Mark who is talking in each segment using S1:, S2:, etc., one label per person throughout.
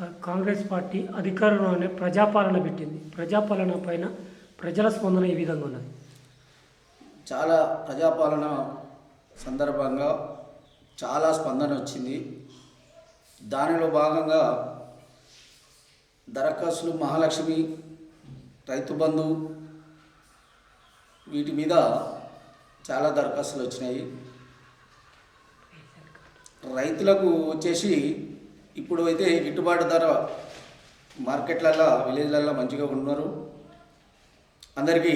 S1: Congress party అధికారంలోనే ప్రజాపాలన పెట్టింది. ప్రజాపాలన పైన ప్రజల స్పందన ఈ విధంగా ఉన్నది?
S2: చాలా ప్రజాపాలన సందర్భంగా చాలా స్పందన వచ్చింది. దానిలో భాగంగా దరఖాస్తులు మహాలక్ష్మి రైతు బంధు వీటి మీద చాలా దరఖాస్తులు వచ్చినాయి. రైతులకు వచ్చేసి ఇప్పుడు అయితే గిట్టుబాటు ధర మార్కెట్లల్లో విలేజ్లల్లో మంచిగా ఉన్నారు. అందరికీ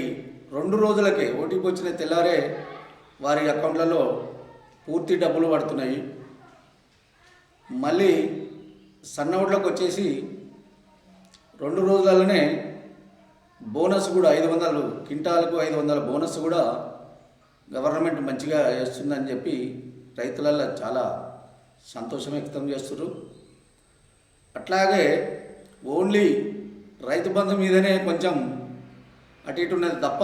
S2: రెండు రోజులకే ఓటీపీ వచ్చిన తెల్లారే వారి అకౌంట్లలో పూర్తి డబ్బులు పడుతున్నాయి. మళ్ళీ సన్నౌట్లకు వచ్చేసి రెండు రోజులలోనే బోనస్ కూడా ఐదు వందలు క్వింటాలకు ఐదు వందల బోనస్ కూడా గవర్నమెంట్ మంచిగా వేస్తుందని చెప్పి రైతులలో చాలా సంతోషం వ్యక్తం చేస్తున్నారు అట్లాగే ఓన్లీ రైతు బంధు మీదనే కొంచెం అటు ఇటు ఉన్నది తప్ప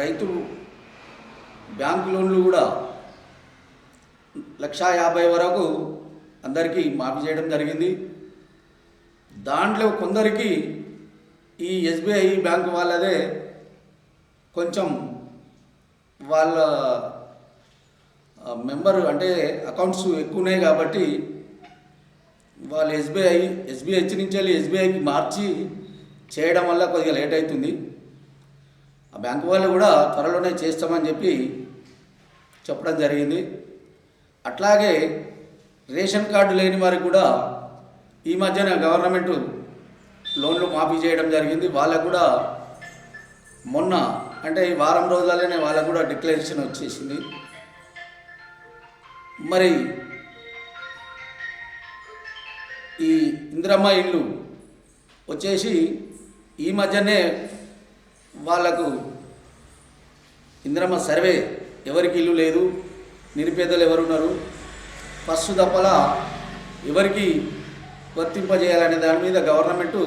S2: రైతు బ్యాంకు లోన్లు కూడా లక్షా యాభై వరకు అందరికీ మాఫీ చేయడం జరిగింది. దాంట్లో కొందరికి ఈ ఎస్బీఐ బ్యాంకు వాళ్ళదే కొంచెం వాళ్ళ మెంబరు అంటే అకౌంట్స్ ఎక్కువ ఉన్నాయి కాబట్టి వాళ్ళు ఎస్బీఐ ఎస్బీఐ హెచ్ నుంచి వెళ్ళి ఎస్బీఐకి మార్చి చేయడం వల్ల కొద్దిగా లేట్ అవుతుంది. ఆ బ్యాంకు వాళ్ళు కూడా త్వరలోనే చేస్తామని చెప్పి చెప్పడం జరిగింది. అట్లాగే రేషన్ కార్డు లేని వారికి కూడా ఈ మధ్యన గవర్నమెంట్ లోన్లు మాఫీ చేయడం జరిగింది. వాళ్ళకు కూడా మొన్న అంటే ఈ వారం రోజులలోనే వాళ్ళకు కూడా డిక్లరేషన్ వచ్చేసింది. మరి ఈ ఇందిరమ్మ ఇల్లు వచ్చేసి ఈ మధ్యనే వాళ్ళకు ఇందిరమ్మ సర్వే. ఎవరికి ఇల్లు లేదు నిరుపేదలు ఎవరున్నారు? ఫస్ట్ దప్పల ఎవరికి వర్తింపజేయాలనే దాని మీద గవర్నమెంట్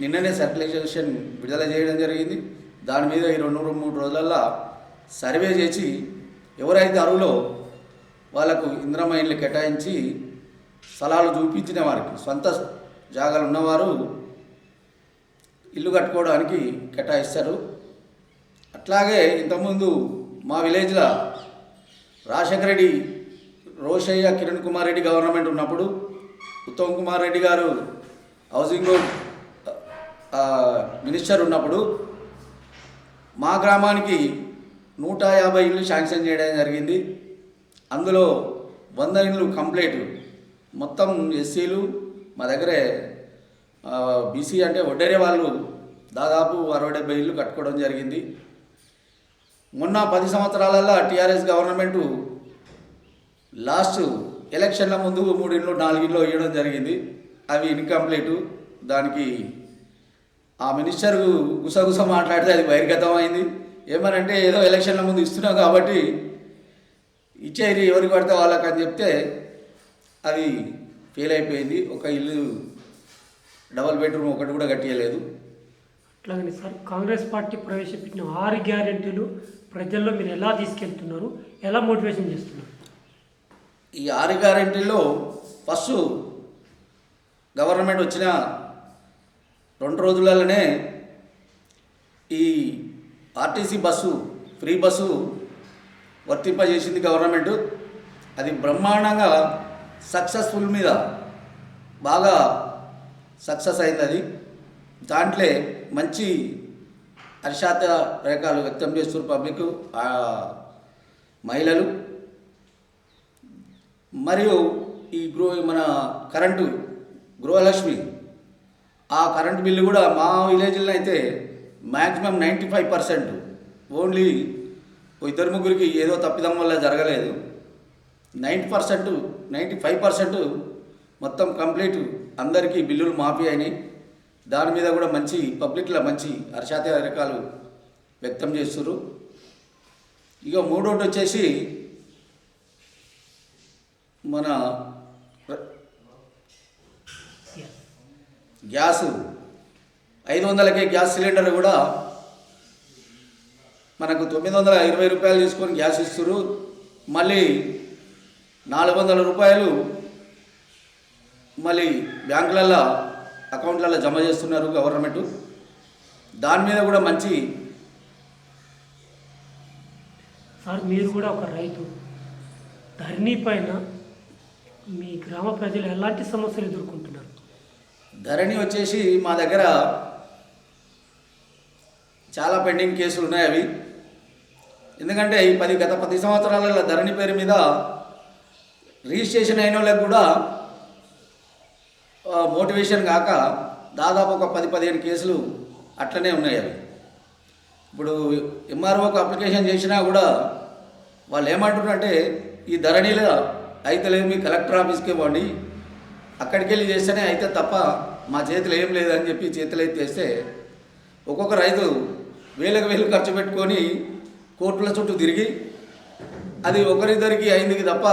S2: నిన్ననే సర్క్యులేషన్ విడుదల చేయడం జరిగింది. దాని మీద ఈ రెండు మూడు రోజులల్లో సర్వే చేసి ఎవరైతే అరువులో వాళ్ళకు ఇంద్రమ్మ ఇల్లు కేటాయించి స్థలాలు చూపించిన వారికి సొంత జాగాలు ఉన్నవారు ఇల్లు కట్టుకోవడానికి కేటాయిస్తారు. అట్లాగే ఇంతకుముందు మా విలేజ్లో రాజశేఖర రెడ్డి రోషయ్య కిరణ్ కుమార్ రెడ్డి గవర్నమెంట్ ఉన్నప్పుడు ఉత్తమ్ కుమార్ రెడ్డి గారు హౌసింగ్ బోర్డ్ మినిస్టర్ ఉన్నప్పుడు మా గ్రామానికి నూట యాభై ఇళ్ళు శాంక్షన్ చేయడం జరిగింది. అందులో వంద ఇళ్ళు కంప్లీట్ మొత్తం ఎస్సీలు మా దగ్గరే బీసీ అంటే ఒడ్డేరే వాళ్ళు దాదాపు అరవై డెబ్బై ఇళ్ళు కట్టుకోవడం జరిగింది. మొన్న పది సంవత్సరాలలో టీఆర్ఎస్ గవర్నమెంటు లాస్ట్ ఎలక్షన్ల ముందు మూడు ఇండ్లు నాలుగు ఇవ్వడం జరిగింది. అవి ఇన్కంప్లీట్. దానికి ఆ మినిస్టర్ గుసగుస మాట్లాడితే అది బహిర్గతం అయింది ఏమనంటే ఏదో ఎలక్షన్ల ముందు ఇస్తున్నాం కాబట్టి ఇచ్చేది ఎవరికి పడితే వాళ్ళకి అని చెప్తే అది ఫెయిల్ అయిపోయింది. ఒక ఇల్లు డబల్ బెడ్రూమ్ ఒకటి కూడా కట్టియలేదు.
S1: అట్లాగనే సార్ కాంగ్రెస్ పార్టీ ప్రవేశపెట్టిన ఆరు గ్యారెంటీలు ప్రజల్లో మీరు ఎలా తీసుకెళ్తున్నారు? ఎలా మోటివేషన్ చేస్తున్నారు?
S2: ఈ ఆరు గ్యారెంటీలో ఫస్ట్ గవర్నమెంట్ వచ్చిన రెండు రోజులలోనే ఈ ఆర్టీసీ బస్సు ఫ్రీ బస్సు వర్తింపజేసింది గవర్నమెంట్. అది బ్రహ్మాండంగా సక్సెస్ఫుల్ మీద బాగా సక్సెస్ అయింది అది దాంట్లో మంచి హర్షాత రేఖలు వ్యక్తం చేస్తున్నారు పబ్లిక్ మహిళలు. మరియు ఈ గృహ మన కరెంటు గృహలక్ష్మి. ఆ కరెంటు బిల్లు కూడా మా విలేజ్లో అయితే maximum ninety five percent only ఇద్దరు ముగ్గురికి ఏదో తప్పిదం వల్ల జరగలేదు. Ninety percent ninety five percent మొత్తం కంప్లీట్ అందరికీ బిల్లులు మాఫీ అయినాయి. దాని మీద కూడా మంచి పబ్లిక్లో మంచి హర్షాత రకాలు వ్యక్తం చేస్తున్నారు ఇక మూడోటి వచ్చేసి మన గ్యాస్. ఐదు వందలకే గ్యాస్ సిలిండర్ కూడా మనకు తొమ్మిది వందల ఇరవై రూపాయలు తీసుకొని గ్యాస్ ఇస్తున్నారు మళ్ళీ నాలుగు వందల రూపాయలు మళ్ళీ బ్యాంకులలో అకౌంట్లలో జమ చేస్తున్నారు గవర్నమెంట్. దాని మీద కూడా మంచి
S1: సార్ మీరు కూడా ఒక రైతు. ధరణి పైన మీ గ్రామ ప్రజలు ఎలాంటి సమస్యలు ఎదుర్కొంటున్నారు?
S2: ధరణి వచ్చేసి మా దగ్గర చాలా పెండింగ్ కేసులు ఉన్నాయి అవి. ఎందుకంటే ఈ పది గత పది సంవత్సరాలలో ధరణి పేరు మీద రిజిస్ట్రేషన్ అయిన వాళ్ళకి కూడా మోటివేషన్ కాక దాదాపు ఒక పది పదిహేను కేసులు అట్లనే ఉన్నాయి అవి. ఇప్పుడు ఎంఆర్ఓకి అప్లికేషన్ చేసినా కూడా వాళ్ళు ఏమంటున్నారంటే ఈ ధరణిలో అయితే మీ కలెక్టర్ ఆఫీస్కి ఇవ్వండి అక్కడికి వెళ్ళి చేస్తేనే అయితే తప్ప మా చేతిలో ఏం లేదని చెప్పి చేతులు ఎత్తేస్తే ఒక్కొక్క రైతు వేలకు వేలు ఖర్చు పెట్టుకొని కోర్టుల చుట్టూ తిరిగి అది ఒకరిద్దరికి అయింది తప్ప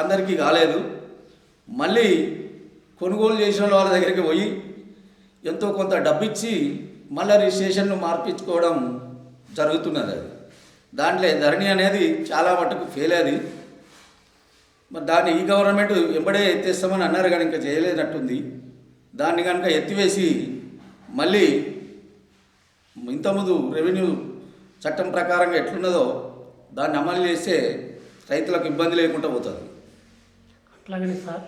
S2: అందరికీ కాలేదు. మళ్ళీ కొనుగోలు చేసిన వాళ్ళ దగ్గరికి పోయి ఎంతో కొంత డబ్బిచ్చి మళ్ళీ రిజిస్ట్రేషన్ను మార్పించుకోవడం జరుగుతున్నది అది. దాంట్లో ధరణి అనేది చాలా మటుకు ఫెయిల్ అది. మరి దాన్ని ఈ గవర్నమెంట్ ఎంబడే ఎత్తేస్తామని అన్నారు కానీ ఇంకా చేయలేనట్టుంది. దాన్ని కనుక ఎత్తివేసి మళ్ళీ ఇంతకుముందు రెవెన్యూ చట్టం ప్రకారంగా ఎట్లున్నదో దాన్ని అమలు చేస్తే రైతులకు ఇబ్బంది లేకుండా పోతుంది.
S1: అలాగనే సార్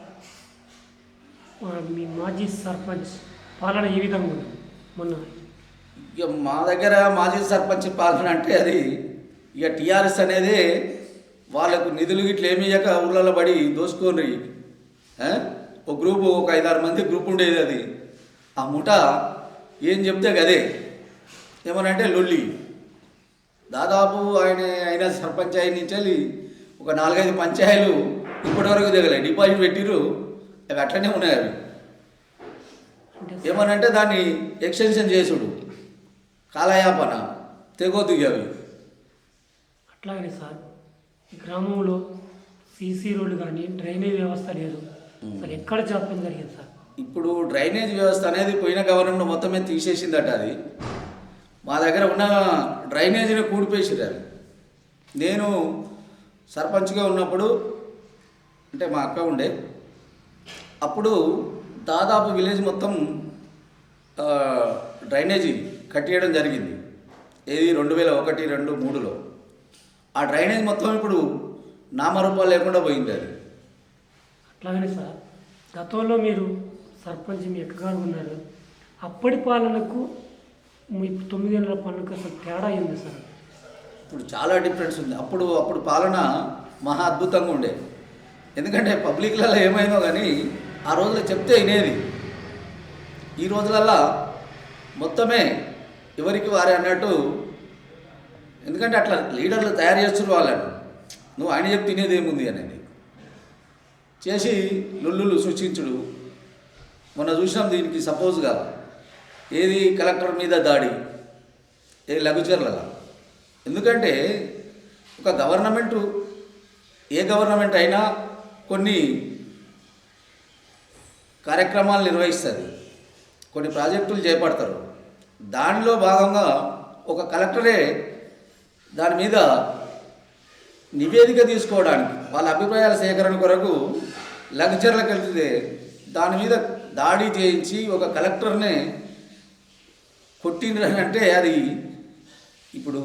S1: మీ మాజీ సర్పంచ్ పాలన ఏ విధంగా ఉంది? మొన్న
S2: ఇక మా దగ్గర మాజీ సర్పంచ్ పాలన అంటే అది ఇక టీఆర్ఎస్ అనేది వాళ్ళకు నిధులు గిట్ల ఏమి ఇయ్యక ఊళ్ళలో పడి దోసుకొని ఒక గ్రూపు ఒక ఐదారు మంది గ్రూప్ ఉండేది అది. ఆ ముఠ ఏం చెప్తే గదే ఏమనంటే లొల్లి. దాదాపు ఆయన అయిన సర్పంచ్ అయిన నుంచి వెళ్ళి ఒక నాలుగైదు పంచాయలు ఇప్పటివరకు దిగలే డిపాజిట్ పెట్టిరు అవి అట్లనే ఉన్నాయి అవి.
S1: అంటే
S2: ఏమనంటే దాన్ని ఎక్స్టెన్షన్ చేసుడు. కాలయాపన తెగొద్దు అవి.
S1: అట్లాగనే సార్ గ్రామంలో సీసీ రోడ్లు కానీ డ్రైనేజ్ వ్యవస్థ లేదు. అసలు ఎక్కడ జాప్యం జరిగింది సార్?
S2: ఇప్పుడు డ్రైనేజ్ వ్యవస్థ అనేది పోయిన గవర్నమెంట్ మొత్తమే తీసేసిందట అది. మా దగ్గర ఉన్న డ్రైనేజీని కూడిపేసిరు అది నేను సర్పంచ్గా ఉన్నప్పుడు అంటే మా అక్క ఉండే. అప్పుడు దాదాపు విలేజ్ మొత్తం డ్రైనేజీ కట్టేయడం జరిగింది. ఏది రెండు వేల ఒకటి రెండు మూడులో. ఆ డ్రైనేజ్ మొత్తం ఇప్పుడు నామరూపాలు లేకుండా పోయింది అది.
S1: అట్లాగనే సార్ గతంలో మీరు సర్పంచ్ మీ ఎక్కగారు ఉన్నారు. అప్పటి పాలనకు మీ తొమ్మిదేళ్ళ పాలనకు అసలు తేడా ఏంది సార్?
S2: ఇప్పుడు చాలా డిఫరెన్స్ ఉంది. అప్పుడు అప్పుడు పాలన మహా అద్భుతంగా ఉండే. ఎందుకంటే పబ్లిక్లలో ఏమైందో కానీ ఆ రోజుల్లో చెప్తే వినేది. ఈ రోజులల్లా మొత్తమే ఎవరికి వారే అన్నట్టు ఎందుకంటే అట్లా లీడర్లు తయారు చేస్తున్నారు వాళ్ళని. నువ్వు ఆయన చెప్తే తినేది ఏముంది అనేది చేసి లుల్లులు సృష్టించుడు. మొన్న చూసినాం దీనికి సపోజ్గా ఏది కలెక్టర్ మీద దాడి ఏది లఘుచర్లలో. ఎందుకంటే ఒక గవర్నమెంటు ఏ గవర్నమెంట్ అయినా కొన్ని కార్యక్రమాలు నిర్వహిస్తుంది కొన్ని ప్రాజెక్టులు చేపడతారు. దానిలో భాగంగా ఒక కలెక్టరే దాని మీద నివేదిక తీసుకోవడానికి వాళ్ళ అభిప్రాయాల సేకరణ కొరకు లగ్జర్లకు వెళ్తే దాని మీద దాడి చేయించి ఒక కలెక్టర్నే కొట్టిండ్రంటే అది ఇప్పుడు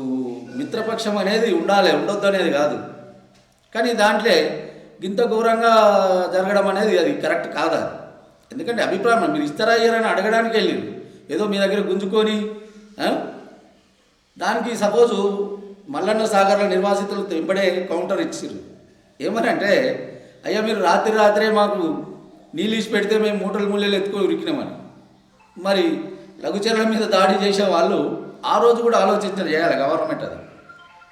S2: మిత్రపక్షం అనేది ఉండాలి ఉండొద్దు అనేది కాదు. కానీ దాంట్లో ఇంత ఘోరంగా జరగడం అనేది అది కరెక్ట్ కాదు ఎందుకంటే అభిప్రాయం మీరు ఇస్తారా అయ్యారని అడగడానికి వెళ్ళారు ఏదో మీ దగ్గర గుంజుకొని దానికి సపోజు మల్లన్న సాగర్ల నిర్వాసితులు తెంపడే కౌంటర్ ఇచ్చిర్రు. ఏమనంటే అయ్యా మీరు రాత్రి రాత్రే మాకు నీళ్ళు ఇచ్చి పెడితే మేము మూటలు ముళ్ళలు ఎత్తుకొని ఉరికినామని. మరి లఘుచర్ల మీద దాడి చేసే వాళ్ళు ఆ రోజు కూడా ఆలోచించారు చేయాలి గవర్నమెంట్ అది.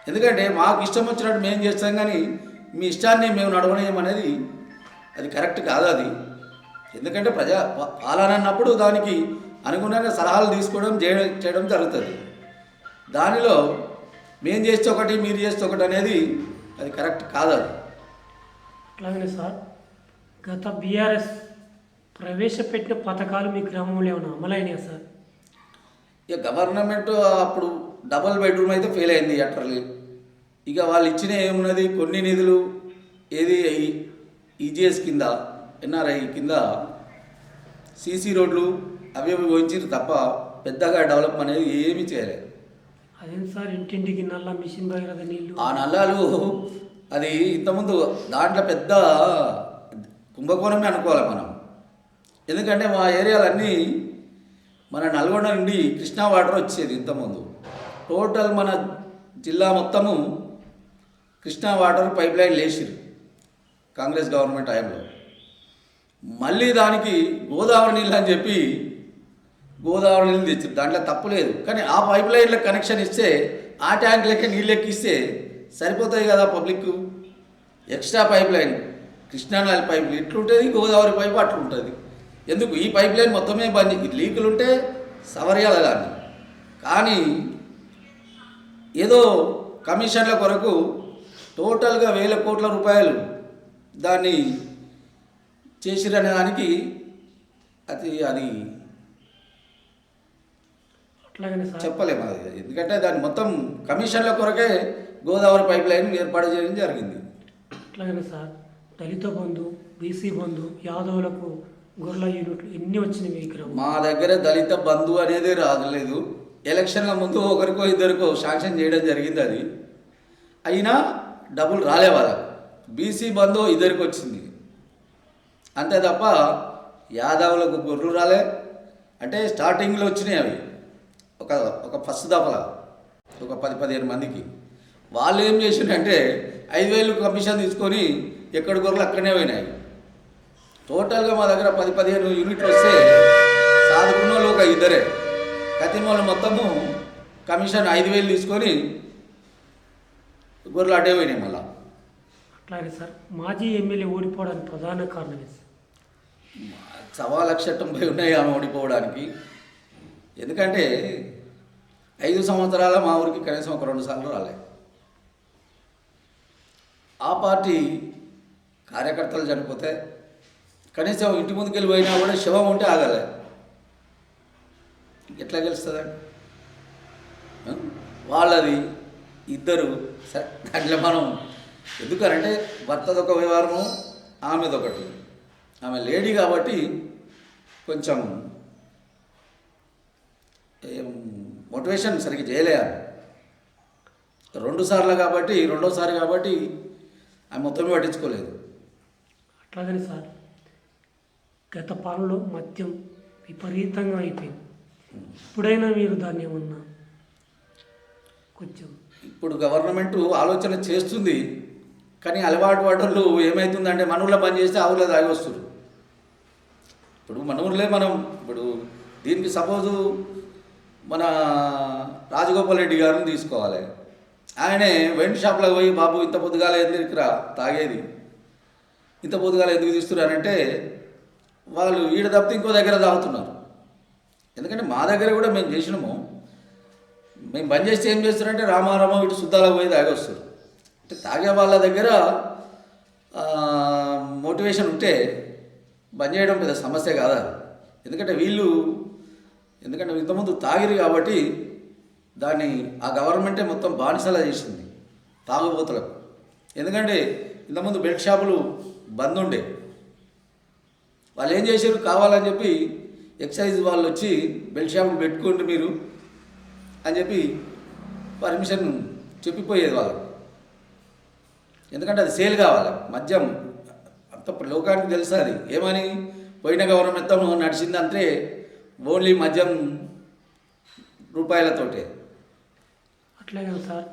S2: ఎందుకంటే మాకు ఇష్టం వచ్చినట్టు మేము చేస్తాం కానీ మీ ఇష్టాన్ని మేము నడవనేయమనేది అది కరెక్ట్ కాదు అది. ఎందుకంటే ప్రజా పా- పాలన అన్నప్పుడు దానికి అనుగుణంగా సలహాలు తీసుకోవడం చేయడం చేయడం జరుగుతుంది. దానిలో మేము చేస్తే ఒకటి మీరు చేస్తే ఒకటి అనేది అది కరెక్ట్ కాదు అది.
S1: అట్లాగనే సార్ గత బీఆర్ఎస్ ప్రవేశపెట్టిన పథకాలు మీ గ్రామంలో ఏమైనా అమలైనాయా సార్?
S2: ఇక గవర్నమెంట్ అప్పుడు డబల్ బెడ్రూమ్ అయితే ఫెయిల్ అయింది అట్రలీ ఇక వాళ్ళు ఇచ్చిన ఏమున్నది? కొన్ని నిధులు. ఏది? ఈజీఎస్ కింద ఎన్ఆర్ఐ కింద సీసీ రోడ్లు అవి అవి పోయించారు తప్ప పెద్దగా డెవలప్ అనేది ఏమీ చేయలేదు.
S1: సార్ ఇంటింటికి నల్ల మిషన్ భగీరథ నీళ్ళు
S2: ఆ నల్లాలు అది ఇంతకుముందు దాంట్లో పెద్ద కుంభకోణమే అనుకోవాలి మనం. ఎందుకంటే మా ఏరియాలన్నీ మన నల్గొండ నుండి కృష్ణా వాటర్ వచ్చేది ఇంతకుముందు. టోటల్ మన జిల్లా మొత్తము కృష్ణా వాటర్ పైప్ లైన్ లేచిరు కాంగ్రెస్ గవర్నమెంట్ టైంలో మళ్ళీ దానికి గోదావరి నీళ్ళు అని చెప్పి గోదావరి నీళ్ళు తెచ్చారు దాంట్లో తప్పు లేదు. కానీ ఆ పైప్ లైన్లో కనెక్షన్ ఇస్తే ఆ ట్యాంకులకే నీళ్ళు ఎక్కిస్తే సరిపోతాయి కదా పబ్లిక్ ఎక్స్ట్రా పైప్ లైన్ కృష్ణానది పైప్ ఇట్లుంటుంది గోదావరి పైపు అట్లుంటుంది. ఎందుకు? ఈ పైప్ లైన్ మొత్తమే బంద్ లీకులు ఉంటే సవరియాలి దాన్ని. కానీ ఏదో కమిషన్ల కొరకు టోటల్గా వేల కోట్ల రూపాయలు దాన్ని చేసిరనే దానికి అది అది చెప్పలేము అది. ఎందుకంటే దాన్ని మొత్తం కమిషన్ల కొరకే గోదావరి పైప్ లైన్ ఏర్పాటు చేయడం జరిగింది.
S1: అట్లాగనే సార్? దళిత బంధు బీసీ బంధు యాదవులకు గొర్రెల యూనిట్లు ఎన్ని వచ్చినాయి మీ గ్రామం
S2: మా దగ్గర దళిత బంధు అనేది రాలేదు ఎలక్షన్ల ముందు ఒకరికో ఇద్దరికో శాంక్షన్ చేయడం జరిగింది అది. అయినా డబ్బులు రాలే వాళ్ళకు. బీసీ బంధు ఇద్దరికి వచ్చింది అంతే తప్ప యాదవులకు గొర్రెలు రాలే. అంటే స్టార్టింగ్లో వచ్చినాయి అవి. ఒక ఒక ఫస్ట్ దఫల. ఒక పది పదిహేను మందికి. వాళ్ళు ఏం చేసిండంటే ఐదు వేలు కమిషన్ తీసుకొని ఎక్కడ గొర్రెలు అక్కడనే పోయినాయి. టోటల్గా మా దగ్గర పది పదిహేను యూనిట్లు వస్తే సాధుకున్న వాళ్ళు ఒక ఇద్దరే. కతిమూల వాళ్ళు మొత్తము కమిషన్ ఐదు వేలు తీసుకొని గొర్రెలు అడ్డే పోయినాయి మళ్ళా.
S1: అట్లాగే సార్ మాజీ ఎమ్మెల్యే ఓడిపోవడానికి ప్రధాన కారణం.
S2: సవా లక్ష తొంభై ఉన్నాయి ఆమె ఓడిపోవడానికి. ఎందుకంటే ఐదు సంవత్సరాల మా ఊరికి కనీసం ఒక రెండు సార్లు రాలే. ఆ పార్టీ కార్యకర్తలు చనిపోతే కనీసం ఇంటి ముందుకు వెళ్ళి పోయినా కూడా శవం ఉంటే ఆగలే. ఎట్లా గెలుస్తుందండి? వాళ్ళది ఇద్దరు దాంట్లో మనం ఎందుకనంటే భర్తదొక వ్యవహారము ఆమెదొకటి. ఆమె లేడీ కాబట్టి కొంచెం ఏం మోటివేషన్ సరిగ్గా చేయలే ఆమె. రెండు సార్లు కాబట్టి రెండోసారి కాబట్టి ఆమె మొత్తమే పట్టించుకోలేదు.
S1: అట్లాగనే సార్ గత పాలనలో మద్యం విపరీతంగా అయిపోయింది. ఇప్పుడైనా మీరు దాన్ని ఏమన్నా కొంచెం.
S2: ఇప్పుడు గవర్నమెంట్ ఆలోచన చేస్తుంది కానీ అలవాటు వాటర్లు ఏమవుతుందంటే మన ఊళ్ళో పని చేస్తే ఆ ఊళ్ళో తాగి వస్తారు ఇప్పుడు మన ఊళ్ళో మనం ఇప్పుడు దీనికి సపోజు మన రాజగోపాల్ రెడ్డి గారిని తీసుకోవాలి. ఆయనే వెండ్ షాప్లో పోయి బాబు ఇంత పొద్దుగాల ఎందుకు రా తాగేది? ఇంత పొద్దుగాల ఎందుకు తీస్తున్నారంటే వాళ్ళు ఈడ తప్పితే ఇంకో దగ్గర తాగుతున్నారు. ఎందుకంటే మా దగ్గర కూడా మేము చేసినాము మేము బంద్ చేస్తే ఏం చేస్తారంటే రామారామ వీటి శుద్ధాలకు పోయి తాగొస్తారు. అంటే తాగే వాళ్ళ దగ్గర మోటివేషన్ ఉంటే బంద్ చేయడం పెద్ద సమస్య కాదా? ఎందుకంటే వీళ్ళు ఎందుకంటే ఇంతకుముందు తాగిరు కాబట్టి దాన్ని ఆ గవర్నమెంటే మొత్తం బానిసలా చేసింది తాగుబోతులకు. ఎందుకంటే ఇంతకుముందు బెల్ట్ షాపులు బంద్ ఉండే. వాళ్ళు ఏం చేశారు? కావాలని చెప్పి ఎక్సైజ్ వాళ్ళు వచ్చి బెల్ట్ షాపులు పెట్టుకోండి మీరు అని చెప్పి పర్మిషన్ చెప్పిపోయేది వాళ్ళు ఎందుకంటే అది సేల్ కావాలి. మద్యం అంత లోకానికి తెలుసు అది. ఏమని? పోయిన గవర్నమెంట్ మొత్తం నడిచింది అంటే ఓన్లీ మద్యం రూపాయలతోటే.
S1: అట్లాగే సార్.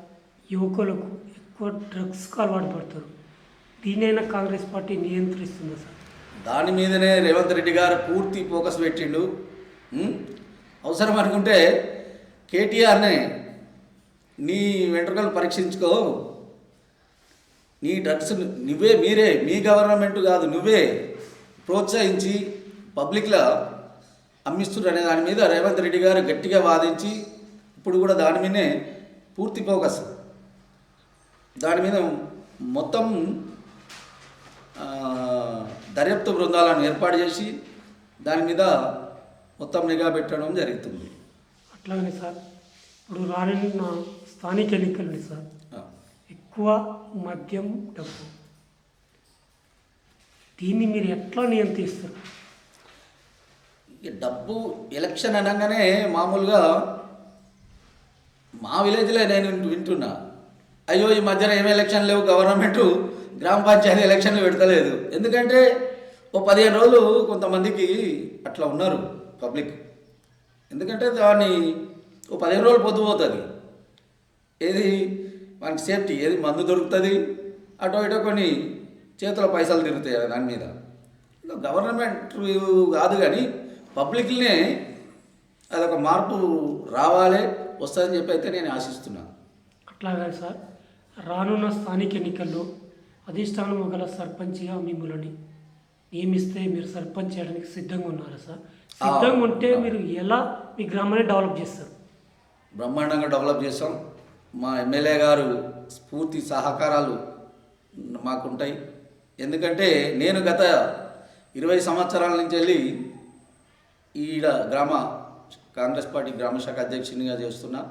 S1: యువకులకు ఎక్కువ డ్రగ్స్కి అలవాటు పడతారు. దీనైనా కాంగ్రెస్ పార్టీ నియంత్రిస్తుంది సార్?
S2: దాని మీదనే రేవంత్ రెడ్డి గారు పూర్తి ఫోకస్ పెట్టిండు? అవసరం అనుకుంటే కేటీఆర్నే నీ వెంట్రుకలు పరీక్షించుకో. నీ డ్రగ్స్ నువ్వే మీరే మీ గవర్నమెంట్ కాదు నువ్వే ప్రోత్సహించి పబ్లిక్లో అమ్మిస్తున్నారు అనే దాని మీద రేవంత్ రెడ్డి గారు గట్టిగా వాదించి ఇప్పుడు కూడా దాని మీదనే పూర్తి ఫోకస్. దాని మీద మొత్తం దర్యాప్తు బృందాలను ఏర్పాటు చేసి దాని మీద మొత్తం నిఘా పెట్టడం జరుగుతుంది.
S1: అట్లాగనే సార్ ఇప్పుడు రానున్న స్థానిక ఎన్నికలు సార్. ఎక్కువ మద్యం డబ్బు. దీన్ని మీరు ఎట్లా నియంత్రిస్తారు?
S2: డబ్బు ఎలక్షన్ అనగానే మామూలుగా మా విలేజ్లో నేను వింటున్నా. అయ్యో ఈ మధ్యన ఏం ఎలక్షన్ లేవు గవర్నమెంట్ గ్రామ పంచాయతీ ఎలక్షన్లు పెడతలేదు. ఎందుకంటే ఓ పదిహేను రోజులు కొంతమందికి అట్లా ఉన్నారు పబ్లిక్. ఎందుకంటే దాన్ని ఓ పదిహేను రోజులు పొద్దు పోతుంది. ఏది మనకి సేఫ్టీ ఏది మందు దొరుకుతుంది అటో ఇటో కొన్ని చేతిలో పైసలు తిరుగుతాయి దాని మీద. గవర్నమెంట్ కాదు కానీ పబ్లిక్నే అదొక మార్పు రావాలి వస్తుందని చెప్పి అయితే నేను ఆశిస్తున్నాను
S1: అట్లాగా సార్. రానున్న స్థానిక ఎన్నికల్లో అధిష్టానం గల సర్పంచ్గా మిమ్మల్ని నియమిస్తే మీరు సర్పంచ్ చేయడానికి సిద్ధంగా ఉన్నారా సార్? సిద్ధంగా ఉంటే మీరు ఎలా మీ గ్రామాన్ని డెవలప్ చేస్తారు?
S2: బ్రహ్మాండంగా డెవలప్ చేసాం మా ఎమ్మెల్యే గారు స్ఫూర్తి సహకారాలు మాకుంటాయి. ఎందుకంటే నేను గత ఇరవై సంవత్సరాల నుంచి వెళ్ళి ఈడ గ్రామ కాంగ్రెస్ పార్టీ గ్రామ శాఖ అధ్యక్షునిగా చేస్తున్నా.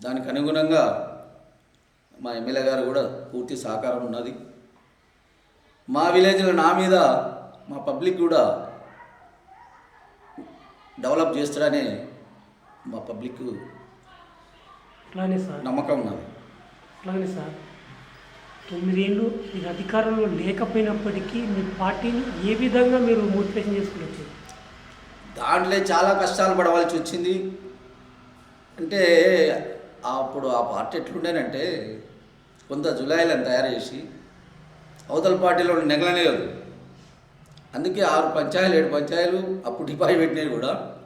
S2: దానికి అనుగుణంగా మా ఎమ్మెల్యే గారు కూడా పూర్తి సహకారం ఉన్నది. మా విలేజ్లో నా మీద మా పబ్లిక్ కూడా డెవలప్ చేస్తాడనే మా పబ్లిక్
S1: అట్లానే సార్.
S2: నమ్మకం ఉన్నది.
S1: అట్లానే సార్. తొమ్మిదేళ్ళు మీరు అధికారంలో లేకపోయినప్పటికీ మీ పార్టీని ఏ విధంగా మీరు మోటివేషన్ చేసుకుని వచ్చారు
S2: దాంట్లో చాలా కష్టాలు పడవలసి వచ్చింది. అంటే అప్పుడు ఆ పార్టీ ఎట్లుండేనంటే కొంత జులైలను తయారు చేసి అవతల పార్టీలో నెగలలేదు అందుకే ఆరు పంచాయలు ఏడు పంచాయలు అప్పుడు డిపాజిట్ పెట్టినవి కూడా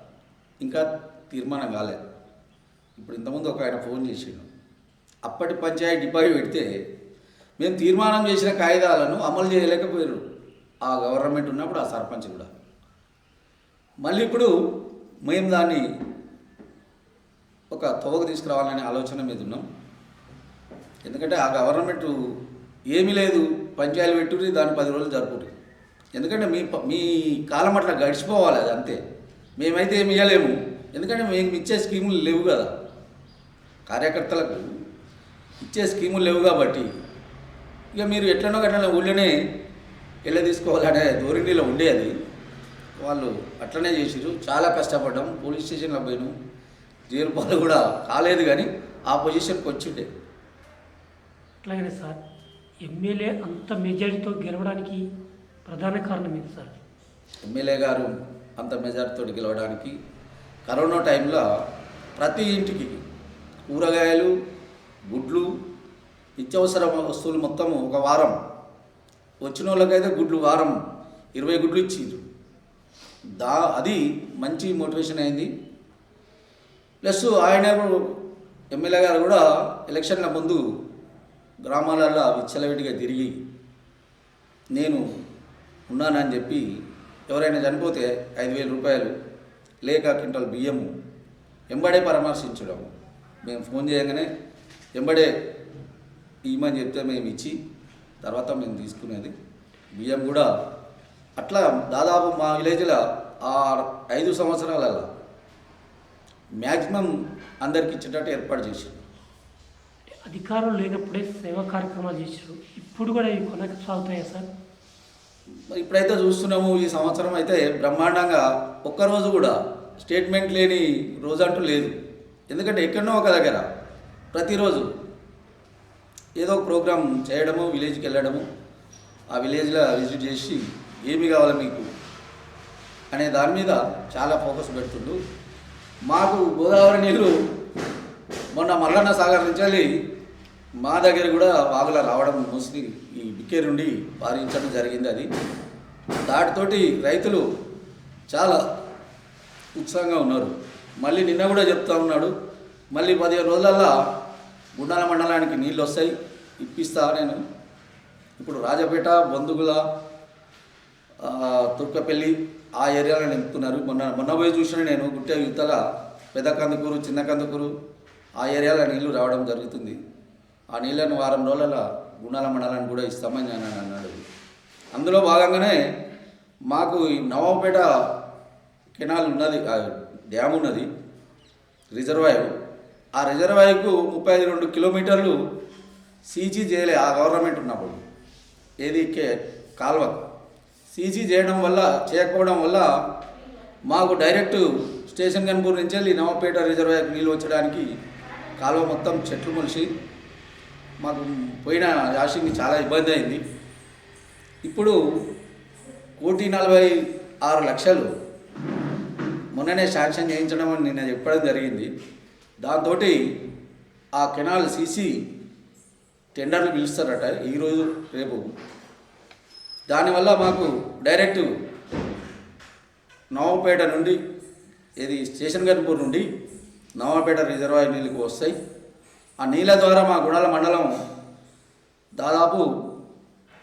S2: ఇంకా తీర్మానం కాలేదు. ఇప్పుడు ఇంతకుముందు ఒక ఆయన ఫోన్ చేసిండు. అప్పటి పంచాయతీ డిపాజిట్ పెడితే మేము తీర్మానం చేసిన కాగితాలను అమలు చేయలేకపోయారు ఆ గవర్నమెంట్ ఉన్నప్పుడు ఆ సర్పంచ్ కూడా. మళ్ళీ ఇప్పుడు మేము దాన్ని ఒక తోవకు తీసుకురావాలనే ఆలోచన మీద ఉన్నాం. ఎందుకంటే ఆ గవర్నమెంట్ ఏమీ లేదు. పంచాయతీ పెట్టుకుని దాన్ని పది రోజులు జరుపుకుంటుంది. ఎందుకంటే మీ మీ కాలం అట్లా గడిచిపోవాలి అది అంతే. మేమైతే ఏమి ఇవ్వలేము ఎందుకంటే మేము ఇచ్చే స్కీములు లేవు కదా. కార్యకర్తలకు ఇచ్చే స్కీములు లేవు కాబట్టి ఇక మీరు ఎట్లనో గట్లనో ఊళ్ళోనే వెళ్ళ తీసుకోవాలనే ధోరణిలో ఉండేది వాళ్ళు అట్లనే చేసిరు చాలా కష్టపడ్డాం. పోలీస్ స్టేషన్లో పోయినాం. జైలు పాలు కూడా కాలేదు కానీ ఆ పొజిషన్కి వచ్చిండే.
S1: అట్లాగనే సార్ ఎమ్మెల్యే అంత మెజారిటీతో గెలవడానికి ప్రధాన కారణం ఇది సార్.
S2: ఎమ్మెల్యే గారు అంత మెజార్టీతో గెలవడానికి కరోనా టైంలో ప్రతి ఇంటికి కూరగాయలు గుడ్లు నిత్యవసర వస్తువులు మొత్తం ఒక వారం. వచ్చిన వాళ్ళకైతే గుడ్లు వారం ఇరవై గుడ్లు ఇచ్చిండ్రు. దా అది మంచి మోటివేషన్ అయింది. ప్లస్ ఆయన ఎమ్మెల్యే గారు కూడా ఎలక్షన్ల ముందు గ్రామాలలో విచ్చలవిడిగా తిరిగి నేను ఉన్నానని చెప్పి ఎవరైనా చనిపోతే ఐదు వేల రూపాయలు లేక క్వింటల్ బియ్యము ఎంబడే పరామర్శించడం మేము ఫోన్ చేయగానే ఎంబడే ఇమ్మని చెప్తే మేము ఇచ్చి తర్వాత మేము తీసుకునేది. బియ్యం కూడా అట్లా దాదాపు మా విలేజ్లో ఆ ఐదు సంవత్సరాలలో మ్యాక్సిమం అందరికి ఇచ్చేటట్టు ఏర్పాటు చేసింది.
S1: అధికారం లేనప్పుడే సేవా కార్యక్రమాలు చేశారు. ఇప్పుడు కూడా ఇవి కొనసాగుతాయా సార్?
S2: ఇప్పుడైతే చూస్తున్నాము ఈ సంవత్సరం అయితే బ్రహ్మాండంగా ఒక్కరోజు కూడా స్టేట్మెంట్ లేని రోజు అంటూ లేదు. ఎందుకంటే ఎక్కడనో ఒక దగ్గర ప్రతిరోజు ఏదో ఒక ప్రోగ్రామ్ చేయడము విలేజ్కి వెళ్ళడము ఆ విలేజ్లో విజిట్ చేసి ఏమి కావాలి మీకు అనే దాని మీద చాలా ఫోకస్ పెడుతుండు. మాకు గోదావరి నీళ్ళు మొన్న మల్లన్న సాగర్ నుంచి వెళ్ళి మా దగ్గర కూడా వాగులా రావడం మోస్ట్లీ ఈ బిక్కే నుండి పారించడం జరిగింది అది. దాటితోటి రైతులు చాలా ఉత్సాహంగా ఉన్నారు. మళ్ళీ నిన్న కూడా చెప్తా ఉన్నాడు మళ్ళీ పదిహేను రోజులల్లా గుండాల మండలానికి నీళ్ళు వస్తాయి ఇప్పిస్తా నేను. ఇప్పుడు రాజపేట బంధుగుల తుర్కపల్లి ఆ ఏరియాలో నింపుతున్నారు. మొన్న మొన్న పోయి చూసిన నేను గుట్టే యువతల పెద్ద కందుకూరు చిన్న కందుకూరు ఆ ఏరియాలో నీళ్ళు రావడం జరుగుతుంది. ఆ నీళ్ళను వారం రోజుల గుణాల మండలాన్ని కూడా ఇస్తామని నేను అన్నాడు. అందులో భాగంగానే మాకు ఈ నవాపేట కెనాల్ ఉన్నది డ్యామ్ ఉన్నది రిజర్వాయర్. ఆ రిజర్వాయర్కు ముప్పై ఐదు రెండు కిలోమీటర్లు సీజీ చేయలే ఆ గవర్నమెంట్ ఉన్నప్పుడు. ఏది కే కాల్వ సీజీ చేయడం వల్ల చేయకపోవడం వల్ల మాకు డైరెక్ట్ స్టేషన్ కన్పూర్ నుంచి వెళ్ళి నవపేట రిజర్వాయర్కి నీళ్ళు వచ్చడానికి కాలువ మొత్తం చెట్లు మనిషి మాకు పోయిన యాషింగ్ చాలా ఇబ్బంది అయింది. ఇప్పుడు కోటి నలభై ఆరు లక్షలు మొన్ననే శాంక్షన్ చేయించడం అని నిన్న చెప్పడం జరిగింది. దాంతో ఆ కెనాల్ సీసీ టెండర్లు పిలుస్తారట ఈరోజు రేపు. దానివల్ల మాకు డైరెక్ట్ నవాపేట నుండి ఇది స్టేషన్ గన్పూర్ నుండి నవాపేట రిజర్వాయర్ నీళ్ళకి వస్తాయి. ఆ నీళ్ళ ద్వారా మా గుణాల మండలం దాదాపు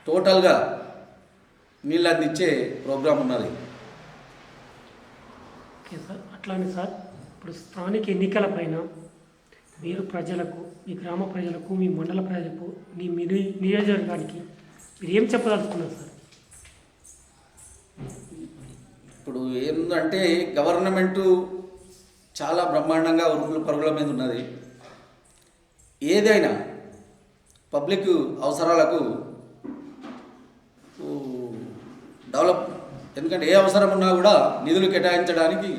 S2: టోటల్గా నీళ్ళు అందించే ప్రోగ్రాం ఉన్నది.
S1: ఓకే సార్ అట్లానే సార్ ఇప్పుడు స్థానిక ఎన్నికల పైన మీరు ప్రజలకు మీ గ్రామ ప్రజలకు మీ మండల ప్రజలకు మీ మిని నియోజకవర్గానికి మీరు ఏం చెప్పదలుచుకున్నారు సార్?
S2: ఇప్పుడు ఏంటంటే గవర్నమెంటు చాలా బ్రహ్మాండంగా ఉరుకుల పరుగుల మీద ఉన్నది. ఏదైనా పబ్లిక్ అవసరాలకు డెవలప్ ఎందుకంటే ఏ అవసరం ఉన్నా కూడా నిధులు కేటాయించడానికి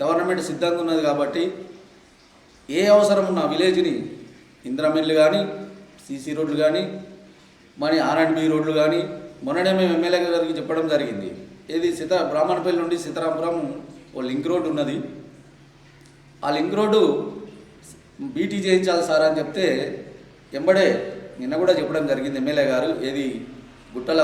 S2: గవర్నమెంట్ సిద్ధంగా ఉన్నది కాబట్టి ఏ అవసరం ఉన్న విలేజ్ని ఇంద్రమిల్లు కానీ సీసీ రోడ్లు కానీ మరి ఆర్ అండ్ బి రోడ్లు కానీ మొన్ననే మేము ఎమ్మెల్యే గారికి చెప్పడం జరిగింది. ఏది సీత బ్రాహ్మణపల్లి నుండి సీతారాంపురం ఓ లింక్ రోడ్డు ఉన్నది. ఆ లింక్ రోడ్డు బీటీ చేయించాలి సార్ అని చెప్తే ఎంబడే నిన్న కూడా చెప్పడం జరిగింది ఎమ్మెల్యే గారు ఏది గుట్టల